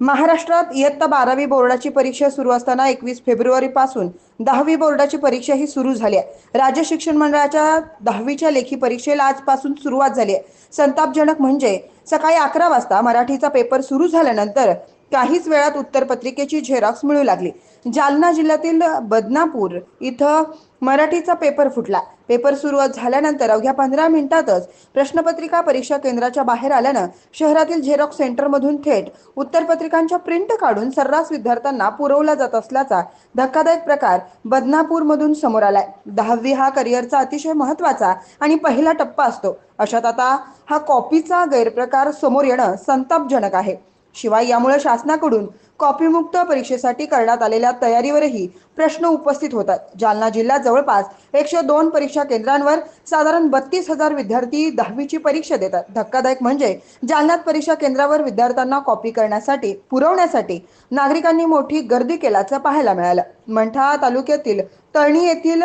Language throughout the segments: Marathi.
महाराष्ट्रात इयत्ता बारावी बोर्डाची परीक्षा सुरू असताना एकवीस फेब्रुवारी पासून दहावी बोर्डाची परीक्षा ही सुरू झाली आहे. राज्य शिक्षण मंडळाच्या दहावीच्या लेखी परीक्षेला आजपासून सुरुवात झाली आहे. संतापजनक म्हणजे सकाळी अकरा वाजता मराठीचा पेपर सुरू झाल्यानंतर काहीच वेळात उत्तरपत्रिकेची झेरॉक्स मिळू लागली. जालना जिल्ह्यातील बदनापूर इथं मराठीचा पेपर फुटला. पेपर सुरुवात झाल्यानंतर अवघ्या पंधरा मिनिटातच प्रश्नपत्रिका परीक्षा केंद्राच्या बाहेर आल्यानं शहरातील झेरॉक्स सेंटरमधून थेट उत्तरपत्रिकांच्या प्रिंट काढून सर्रास विद्यार्थ्यांना पुरवला जात असल्याचा धक्कादायक प्रकार बदनापूरमधून समोर आलाय. दहावी हा करिअरचा अतिशय महत्त्वाचा आणि पहिला टप्पा असतो. अशात आता हा कॉपीचा गैरप्रकार समोर येणं संतापजनक आहे. शिवाय यामुळे शासनाकडून कॉपीमुक्त परीक्षेसाठी करण्यात आलेल्या तयारीवरही प्रश्न उपस्थित होतात. जालना जिल्ह्यात जवळपास एकशे दोन परीक्षा केंद्रांवर साधारण बत्तीस हजार विद्यार्थी दहावीची परीक्षा देतात. धक्कादायक म्हणजे जालन्यात परीक्षा केंद्रावर विद्यार्थ्यांना कॉपी करण्यासाठी पुरवण्यासाठी नागरिकांनी मोठी गर्दी केल्याचं पाहायला मिळालं. मंठा तालुक्यातील तळणी येथील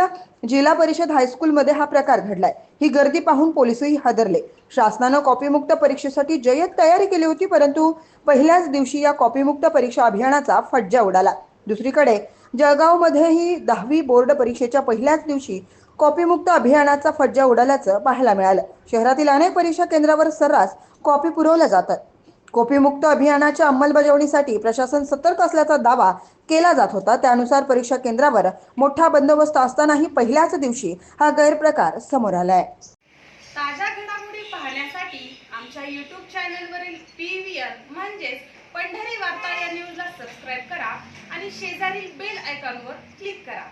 जिल्हा परिषद हायस्कूलमध्ये हा प्रकार घडलाय. ही गर्दी पाहून पोलिसही हादरले. शासनानं कॉपीमुक्त परीक्षेसाठी जय्यत तयारी केली होती परंतु पहिल्याच दिवशी या कॉपीमुक्त परीक्षा अभियानाचा फज्जा उडाला. दुसरीकडे जळगावमध्येही दहावी बोर्ड परीक्षेच्या पहिल्याच दिवशी कॉपीमुक्त अभियानाचा फज्जा उडाल्याचं पाहायला मिळालं. शहरातील अनेक परीक्षा केंद्रावर सर्रास कॉपी पुरवल्या जातात. कॉपीमुक्त अभियानाच्या अंमलबजावणीसाठी प्रशासन सतर्क असल्याचा दावा केला जात होता. त्यानुसार परीक्षा केंद्रावर मोठा बंदोबस्त असतानाही पहिल्याच दिवशी हा गैरप्रकार समोर आलाय. ताज्या घडामोडी पाहण्यासाठी आमच्या यूट्यूब चॅनलवरील पी व्ही आर म्हणजेच पंढरी वार्ता या न्यूजला सबस्क्राईब करा आणि शेजारील बेल आयकॉनवर क्लिक करा.